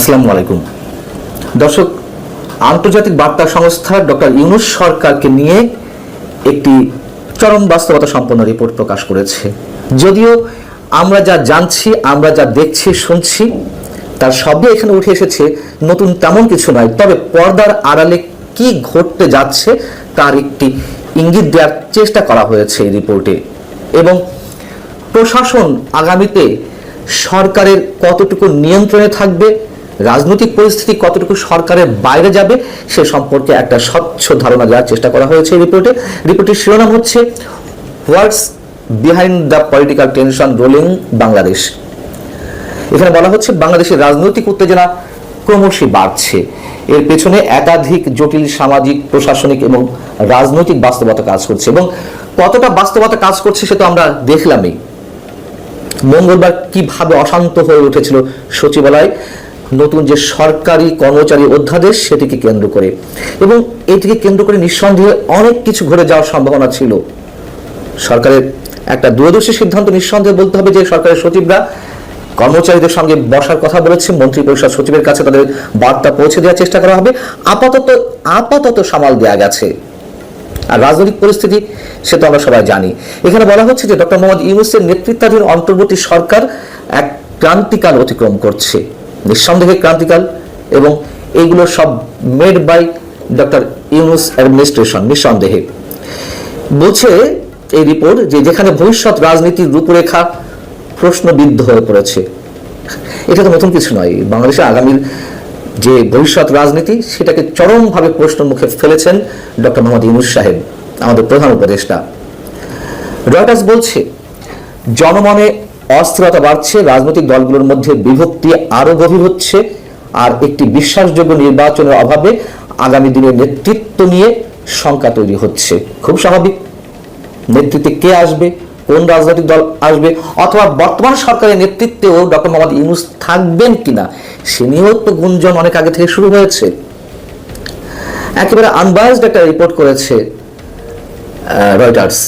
আসসালামু আলাইকুম। দর্শক, আন্তর্জাতিক বার্তা সংস্থা ডক্টর ইউনুস সরকারকে নিয়ে একটি চরম বাস্তবতা সম্পন্ন রিপোর্ট প্রকাশ করেছে। যদিও আমরা যা জানছি, আমরা যা দেখছি, শুনছি, তার সবই এখানে উঠে এসেছে নতুন তেমন কিছু নয়, তবে পর্দার আড়ালে কি ঘটতে যাচ্ছে তার একটি ইঙ্গিত দেওয়ার চেষ্টা করা হয়েছে এই রিপোর্টে। এবং প্রশাসন আগামীতে সরকারের কতটুকু নিয়ন্ত্রণে থাকবে রাজনৈতিক পরিস্থিতি কতটুকু সরকারের বাইরে যাবে, সে সম্পর্কে একটা স্বচ্ছ ধারণা দেওয়ার চেষ্টা করা হয়েছে রিপোর্টে রিপোর্টের শিরোনাম হচ্ছে what's behind the political tension roiling Bangladesh এখানে বলা হচ্ছে, বাংলাদেশের রাজনৈতিক উত্তেজনা ক্রমশই বাড়ছে। এর পেছনে একাধিক জটিল সামাজিক, প্রশাসনিক এবং রাজনৈতিক বাস্তবতা কাজ করছে। এবং কতটা বাস্তবতা কাজ করছে সে তো আমরা দেখলামই। মঙ্গলবার কীভাবে অশান্ত হয়ে উঠেছিল সচিবালয় নতুন যে সরকারি কর্মচারী অধ্যাদেশ সেটিকে কেন্দ্র করে। এবং এটিকে কেন্দ্র করে নিঃসন্দেহে অনেক কিছু ঘটে যাওয়ার সম্ভাবনা ছিল। সরকারের একটা দূরদর্শী সিদ্ধান্ত নিঃসন্দেহে বলতে হবে যে সরকারের সচিবরা কর্মচারীদের সঙ্গে বসার কথা বলেছে মন্ত্রী পরিষদ সচিবের কাছে তাদের বার্তা পৌঁছে দেওয়ার চেষ্টা করা হবে। আপাতত আপাতত সামাল দেওয়া গেছে। আর রাজনৈতিক পরিস্থিতি, সে তো আমরা সবাই জানি। এখানে বলা হচ্ছে যে ডক্টর মোহাম্মদ ইউনুসের নেতৃত্বাধীন অন্তর্বর্তী সরকার এক ক্রান্তিকাল অতিক্রম করছে। নিঃসন্দেহে ক্রান্তিকাল এবং এইগুলো সব made by doctor Yunus administration নিঃসন্দেহে। বলছে এই রিপোর্ট যে যেখানে ভবিষ্যৎ রাজনীতির রূপরেখা প্রশ্নবিদ্ধ হয়ে পড়েছে। এটা তো নতুন কিছু নয়। বাংলাদেশে আগামীর যে ভবিষ্যৎ রাজনীতি, সেটাকে চরমভাবে প্রশ্ন মুখে ফেলেছেন ডক্টর মোহাম্মদ ইউনুস সাহেব, আমাদের প্রধান উপদেষ্টা। রয়টার্স বলছে, জনমনে অস্থিরতা বাড়ছে, রাজনৈতিক দলগুলোর মধ্যে বিভক্তি আরও গভীর হচ্ছে, আর একটি বিশ্বাসযোগ্য নির্বাচনের অভাবে আগামী দিনে নেতৃত্ব নিয়ে শঙ্কা তৈরি হচ্ছে। খুব স্বাভাবিক। নেতৃত্বে কে আসবে, কোন রাজনৈতিক দল আসবে, অথবা বর্তমান সরকারের নেতৃত্বেও ডক্টর মোহাম্মদ ইউনুস থাকবেন কিনা, সে নিয়েও তো গুঞ্জন অনেক আগে থেকে শুরু হয়েছে। একেবারে আনবায়াসড একটা রিপোর্ট করেছে রয়টার্স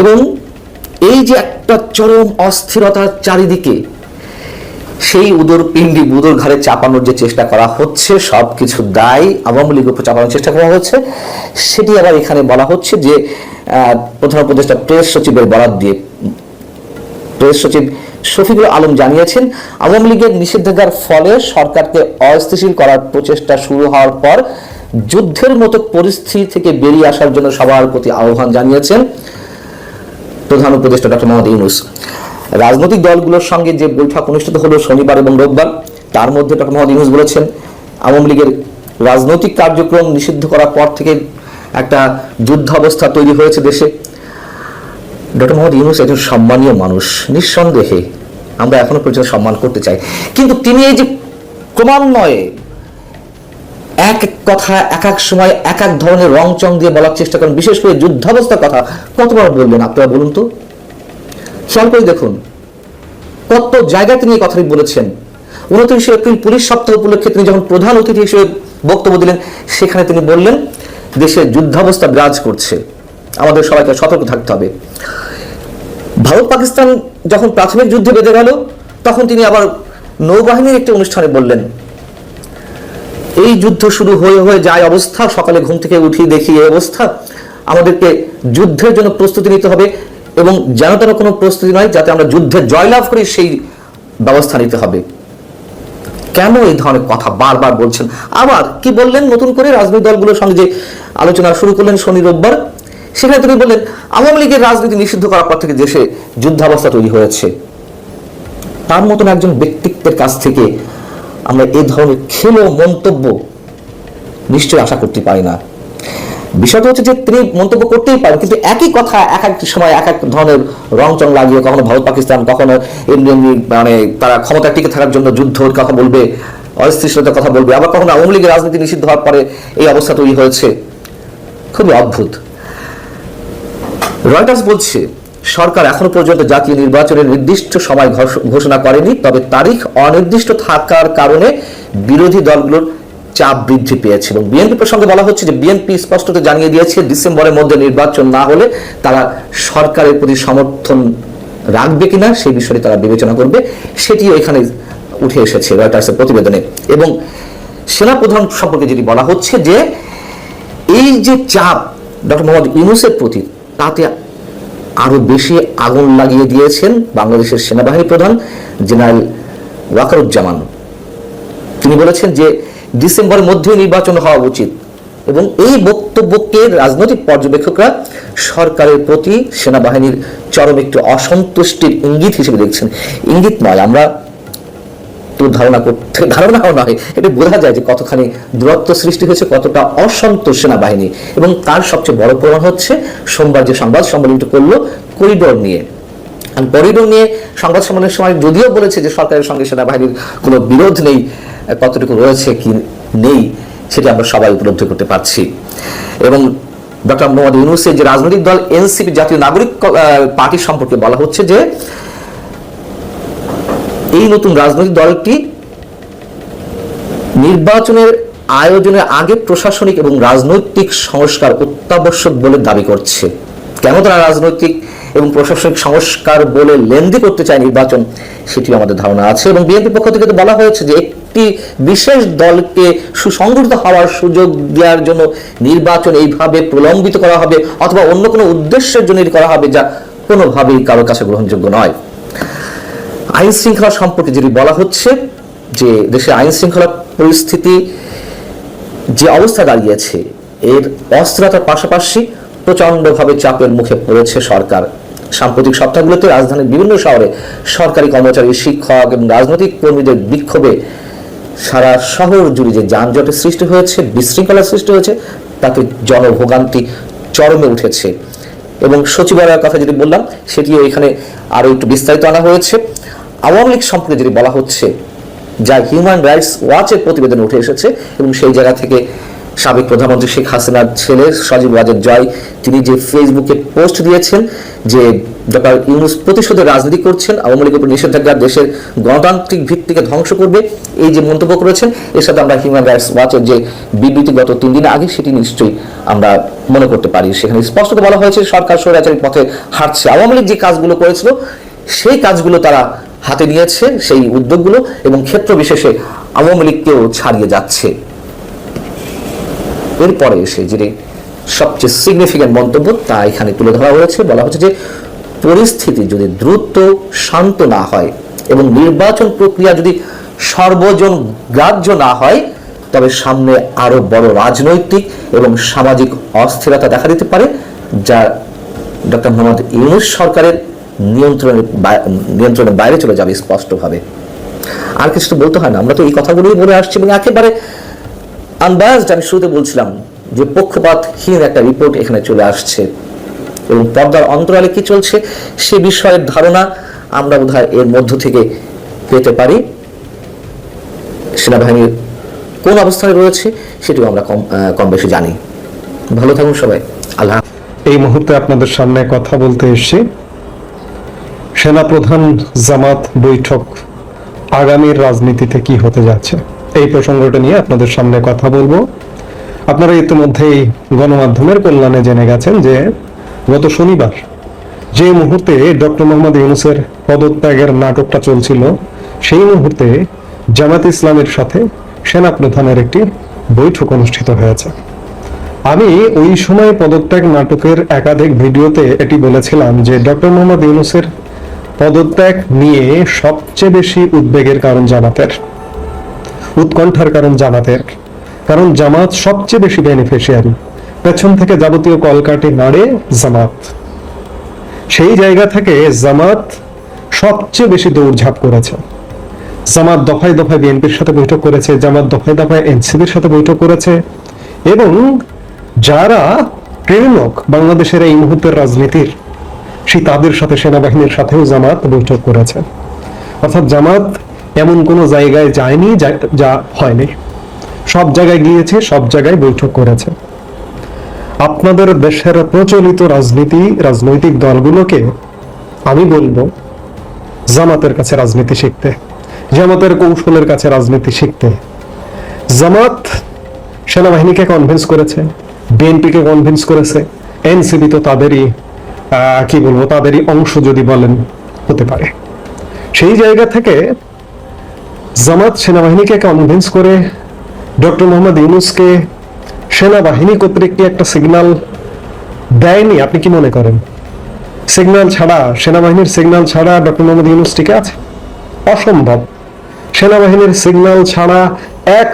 এবং এই যে একটা চরম অস্থিরতার চারিদিকে, সেই উদর পিণ্ডি বুদর ঘাড়ে চাপানোর যে চেষ্টা করা হচ্ছে সব কিছু দায় আওয়ামী লীগ উপর চাপানোর চেষ্টা করা হচ্ছে। সেটি আবার এখানে বলা হচ্ছে যে প্রধান উপদেষ্টা প্রেস সচিবের বরাদ দিয়ে। প্রেস সচিব শফিকুল আলম জানিয়েছেন, আওয়ামী লীগের নিষেধাজ্ঞার ফলে সরকারকে অস্থিতিশীল করার প্রচেষ্টা শুরু হওয়ার পর যুদ্ধের মতো পরিস্থিতি থেকে বেরিয়ে আসার জন্য সবার প্রতি আহ্বান জানিয়েছেন। প্রধান উপদেষ্টা ডক্টর মোহাম্মদ ইউনুস। রাজনৈতিক দলগুলোর সঙ্গে যে বৈঠক অনুষ্ঠিত হলো শনিবার এবং রোববার, তার মধ্যে ডক্টর মোহাম্মদ ইউনুস বলেছেন, আওয়ামী লীগের রাজনৈতিক কার্যক্রম নিষিদ্ধ করার পর থেকে একটা যুদ্ধ অবস্থা তৈরি হয়েছে দেশে। ডক্টর মোহাম্মদ ইউনুস একজন সম্মানীয় মানুষ। নিঃসন্দেহে আমরা এখনও পর্যন্ত সম্মান করতে চাই। কিন্তু তিনি এই যে ক্রমান্বয়ে এক এক কথা, এক এক সময়, এক এক ধরনের রং চং দিয়ে বলার চেষ্টা করেন। বিশেষ করে যুদ্ধাবস্থার কথা কতবার বলবেন আপনারা বলুন তো? খেয়াল করে দেখুন, কত জায়গায় তিনি এই কথাটি বলেছেন। উনত্রিশে এপ্রিল পুলিশ সপ্তাহ উপলক্ষে তিনি যখন প্রধান অতিথি হিসেবে বক্তব্য দিলেন, সেখানে তিনি বললেন দেশে যুদ্ধাবস্থা বিরাজ করছে। আমাদের সবাইকে সতর্ক থাকতে হবে। ভারত পাকিস্তান যখন প্রাথমিক যুদ্ধে বেঁধে গেল, তখন তিনি আবার নৌবাহিনীর একটি অনুষ্ঠানে বললেন এই যুদ্ধ শুরু হয়ে হয়ে যায় অবস্থা। সকালে ঘুম থেকে উঠি দেখি এই অবস্থা। আমাদেরকে যুদ্ধের জন্য প্রস্তুতি নিতে হবে এবং যেন তেন কোনো প্রস্তুতি নয়, যাতে আমরা যুদ্ধে জয়লাভ করি, সেই ব্যবস্থা নিতে হবে। কেন এই ধরনের কথা বারবার বলছেন? আবার কি বললেন নতুন করে রাজনৈতিক দলগুলোর সঙ্গে যে আলোচনা শুরু করলেন শনি রোববার, সেখানে তিনি বললেন, আওয়ামী লীগের রাজনীতি নিষিদ্ধ করার পর থেকে দেশে যুদ্ধাবস্থা তৈরি হয়েছে। তার মতন একজন ব্যক্তিত্বের কাছ থেকে আমরা এ ধরনের খেলো মন্তব্য নিশ্চয়ই আশা করতে পারি না। বিষয়টা হচ্ছে যে তিনি মন্তব্য করতেই পারেন, কিন্তু একই কথা এক এক সময় এক এক ধরনের রং চং লাগিয়ে, কখনো ভারত, পাকিস্তান, কখনো এমনি মানে তারা ক্ষমতা টিকে থাকার জন্য যুদ্ধ কথা বলবে অস্থিতিশীলতার কথা বলবে, আবার কখনো আওয়ামী লীগের রাজনীতি নিষিদ্ধ হওয়ার পরে এই অবস্থা তৈরি হয়েছে। খুবই অদ্ভুত। রয়টার্স বলছে সরকার এখনও পর্যন্ত জাতীয় নির্বাচনের নির্দিষ্ট সময় ঘোষণা করেনি, তবে তারিখ অনির্দিষ্ট থাকার কারণে বিরোধী দলগুলোর চাপ বৃদ্ধি পেয়েছে। এবং বিএনপি প্রসঙ্গে বলা হচ্ছে যে, বিএনপি স্পষ্টত জানিয়ে দিয়েছে, ডিসেম্বরের মধ্যে নির্বাচন না হলে তারা সরকারের প্রতি সমর্থন রাখবে কিনা সেই বিষয়টি তারা বিবেচনা করবে, সেটিও এখানে উঠে এসেছে রয়টার্সের প্রতিবেদনে। এবং সেনাপ্রধান সম্পর্কে যেটি বলা হচ্ছে যে, এই যে চাপ ডক্টর মোহাম্মদ ইউনুসের প্রতি, তাতে আরও বেশি আগুন লাগিয়ে দিয়েছেন বাংলাদেশের সেনাবাহিনী প্রধান জেনারেল ওয়াকারুজ্জামান। তিনি বলেছেন যে ডিসেম্বরের মধ্যে নির্বাচন হওয়া উচিত এবং এই বক্তব্যকে রাজনৈতিক পর্যবেক্ষকরা সরকারের প্রতি সেনাবাহিনীর চরম একটি অসন্তুষ্টির ইঙ্গিত হিসেবে দেখছেন। ইঙ্গিত নয়, আমরা তো ধারণা করতে ধারণাও নয়, এটা বোঝা যায় যে কতখানি দূরত্ব সৃষ্টি হয়েছে, কতটা অসন্তোষ সেনাবাহিনী। এবং তার সবচেয়ে বড় প্রমাণ হচ্ছে সোমবার যে সংবাদ সম্মেলনটি করল করিডোর নিয়ে। করিডোর নিয়ে সংবাদ সম্মেলনের সময় যদিও বলেছে যে সরকারের সঙ্গে সেনাবাহিনীর কোনো বিরোধ নেই, কতটুকু রয়েছে কি নেই, সেটা আমরা সবাই উপলব্ধি করতে পারছি। এবং ডক্টর মোহাম্মদ ইউনুসের যে রাজনৈতিক দল এনসিপি জাতীয় নাগরিক পার্টি সম্পর্কে বলা হচ্ছে যে এই নতুন রাজনৈতিক দলটি নির্বাচনের আয়োজনের আগে প্রশাসনিক এবং রাজনৈতিক সংস্কার অত্যাবশ্যক বলে দাবি করছে। কেন তারা রাজনৈতিক এবং প্রশাসনিক সংস্কার বলে লেনদি করতে চায় নির্বাচন, সেটিও আমাদের ধারণা আছে এবং বিএনপির পক্ষ থেকে তো বলা হয়েছে যে একটি বিশেষ দলকে সুসংগঠিত হওয়ার সুযোগ দেওয়ার জন্য নির্বাচন এইভাবে প্রলম্বিত করা হবে অথবা অন্য কোনো উদ্দেশ্যের জন্য করা হবে যা কোনোভাবেই কারোর কাছে গ্রহণযোগ্য নয়। আইন শৃঙ্খলা সম্পর্কে যেটি বলা হচ্ছে যে দেশের আইন শৃঙ্খলা পরিস্থিতি যে অবস্থা দাঁড়িয়েছে এর অস্থিরতার পাশাপাশি প্রচণ্ডভাবে চাপের মুখে পড়েছে সরকার। সাম্প্রতিক সপ্তাহগুলোতে রাজধানীর বিভিন্ন শহরে সরকারি কর্মচারী, শিক্ষক এবং রাজনৈতিক কর্মীদের বিক্ষোভে সারা শহর জুড়ে যে যানজটের সৃষ্টি হয়েছে, বিশৃঙ্খলার সৃষ্টি হয়েছে, তাতে জনভোগান্তি চরমে উঠেছে। এবং সচিবালয়ের কথা যেটি বললাম, সেটিও এখানে আরও একটু বিস্তারিত আনা হয়েছে। আওয়ামী লীগ সম্পর্কে যেটি বলা হচ্ছে, যা হিউম্যান রাইটস ওয়াচের প্রতিবেদনে উঠে এসেছে, এবং সেই জায়গা থেকে সাবেক প্রধানমন্ত্রী শেখ হাসিনার ছেলে সজীব ওয়াজেদ জয়, তিনি যে ফেসবুকে পোস্ট দিয়েছেন, যে ডক্টর ইউনুস প্রতিশোধের রাজনীতি করছেন, আওয়ামী লীগের উপর নিষেধাজ্ঞা দেশের গণতান্ত্রিক ভিত্তিকে ধ্বংস করবে, এই যে মন্তব্য করেছেন, এর সাথে আমরা হিউম্যান রাইটস ওয়াচের যে বিবৃতি গত তিন দিন আগে, সেটি নিশ্চয়ই আমরা মনে করতে পারি। সেখানে স্পষ্টত বলা হয়েছে, সরকার স্বৈরাচারী পথে হাঁটছে। আওয়ামী লীগ যে কাজগুলো করেছিল, সেই কাজগুলো তারা হাতে নিয়েছে সেই উদ্যোগগুলো এবং ক্ষেত্র বিশেষে আওয়ামী লীগকেও ছাড়িয়ে যাচ্ছে। এরপরে এসে যে সবচেয়ে সিগনিফিক্যান্ট মন্তব্য, তা এখানে তুলে ধরা হয়েছে। বলা হচ্ছে যে, পরিস্থিতি যদি দ্রুত শান্ত না হয় এবং নির্বাচন প্রক্রিয়া যদি সর্বজন গ্রাহ্য না হয়, তবে সামনে আরও বড় রাজনৈতিক এবং সামাজিক অস্থিরতা দেখা দিতে পারে, যা ডক্টর মোহাম্মদ ইউনুস সরকারের নিয়ন্ত্রণের নিয়ন্ত্রণের বাইরে চলে যাবে স্পষ্টভাবে। আর কিছু তো বলতে হয় না। আমরা তো এই কথাগুলোই বলে আসছি এবং একেবারে আনবায়াসড আমি শুরুতে বলছিলাম যে পক্ষপাতহীন একটা রিপোর্ট এখানে চলে আসছে। এবং পর্দার অন্তরালে কি চলছে সে বিষয়ের ধারণা আমরা বোধহয় এর মধ্য থেকে পেতে পারি। সেনাবাহিনীর কোন অবস্থানে রয়েছে সেটিও আমরা কম কম বেশি জানি। ভালো থাকুন সবাই। আল্লাহ এই মুহূর্তে আপনাদের সামনে কথা বলতে এসেছি। সেনাপ্রধান জামাত বৈঠক আগামীর রাজনীতিতে কি হতে যাচ্ছে? এই প্রসঙ্গটা নিয়ে আপনাদের সামনে কথা বলব। আপনারা ইতিমধ্যেই গণমাধ্যমের কল্যাণে জেনে গেছেন যে গত শনিবার যে মুহূর্তে ডক্টর মোহাম্মদ ইউনুসের পদত্যাগের নাটকটা চলছিল, সেই মুহূর্তে জামাত ইসলামের সাথে সেনাপ্রধানের একটি বৈঠক অনুষ্ঠিত হয়েছে। আমি ওই সময় পদত্যাগ নাটকের একাধিক ভিডিওতে এটি বলেছিলাম যে ডক্টর মোহাম্মদ ইউনুসের পদত্যাগ নিয়ে সবচেয়ে বেশি উদ্বেগের কারণ জামাতের, উৎকণ্ঠার কারণ জামাতের। কারণ জামাত সবচেয়ে বেশি বেনিফিশিয়ারি পেছন থেকে যাবতীয় কলকাটি নাড়ে জামাত। সেই জায়গা থেকে জামাত সবচেয়ে বেশি দৌড়ঝাঁপ করেছে। জামাত দফায় দফায় বিএনপির সাথে বৈঠক করেছে, জামাত দফায় দফায় এনসিপির সাথে বৈঠক করেছে এবং যারা প্রেরণক বাংলাদেশের এই মুহূর্তের রাজনীতির সেই তাদের সাথে সেনাবাহিনীর সাথেও জামাত বৈঠক করেছে। অর্থাৎ জামাত এমন কোনো জায়গায় যায়নি, যা- হয়নি। সব জায়গায় গিয়েছে, সব জায়গায় বৈঠক করেছে। আপনাদের দেশের প্রচলিত রাজনীতি, রাজনৈতিক দলগুলোকে আমি বলব, জামাতের কাছে রাজনীতি শিখতে, জামাতের কৌশলের কাছে রাজনীতি শিখতে। জামাত সেনাবাহিনীকে কনভিন্স করেছে, বিএনপিকে কনভিন্স করেছে এনসিবি তো তাদেরই। কি বলব, তাদেরই অংশ যদি বলেন, হতে পারে। সেই জায়গা থেকে জামাত সেনাবাহিনীকে কনভিন্স করে ডক্টর মোহাম্মদ ইউনুসকে সেনাবাহিনী কর্তৃক কি একটা সিগন্যাল দেয়নি? আপনি কি মনে করেন? সিগন্যাল ছাড়া, সেনাবাহিনীর সিগনাল ছাড়া ডক্টর মোহাম্মদ ইউনুস টিকে আছে? অসম্ভব। সেনাবাহিনীর সিগনাল ছাড়া এক